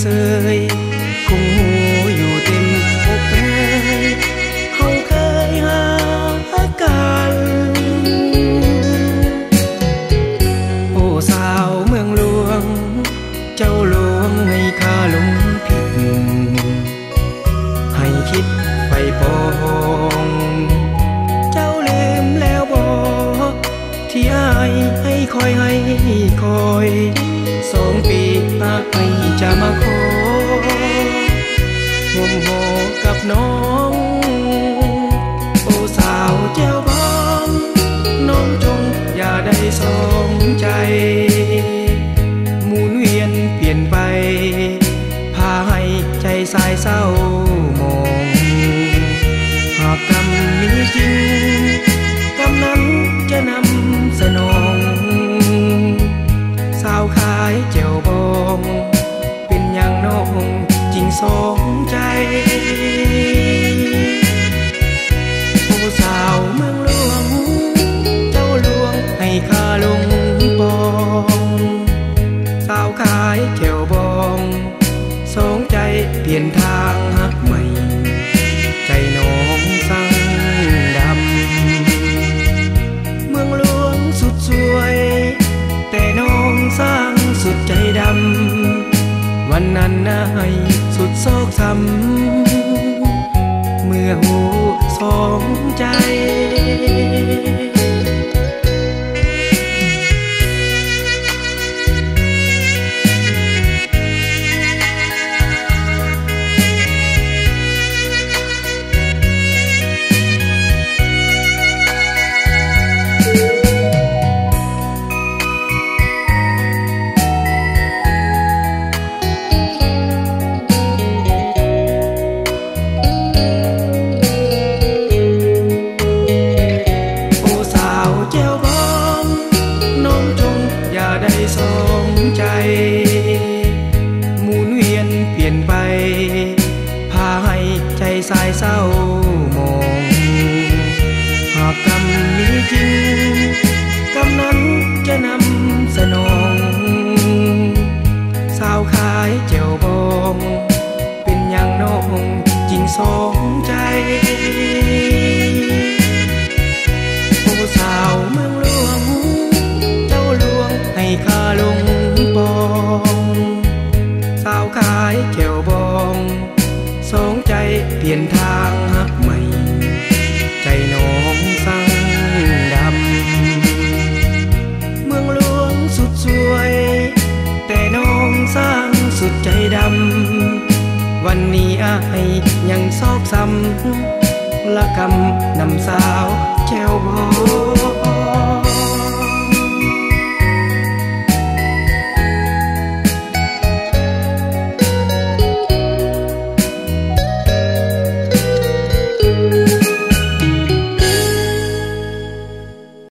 เสยคงหูอยู่เต็มอกเลยเขาเคยหากันโอ้สาวเมืองหลวง เจ้าหลวงให้ข้าหลงผิด ให้คิดไปปองเจ้าลืมแล้วบอกที่อายให้คอยให้คอย สองปีอายจะมาของมโหกับน้อง โอ้สาวเจ้าบ้องน้องจงอย่าได้สองใจ หมุนเวียนเปลี่ยนไป พาให้ใจสายเศร้ามอง หากกรรมมีจริง วันนั้นนายสุดโศกซ้ำเมื่อหูสองใจ หมุนเวียนเปลี่ยนไป พาให้ใจสายเศร้าายเขียวบองสองใจเปลี่ยนทางหักใหม่ ใจน้องสั่งดำ เมืองหลวงสุดสวย แต่น้องสร้างสุดใจดำ วันนี้อายยังซอกซ้ำละกำนำสาวแจวบอง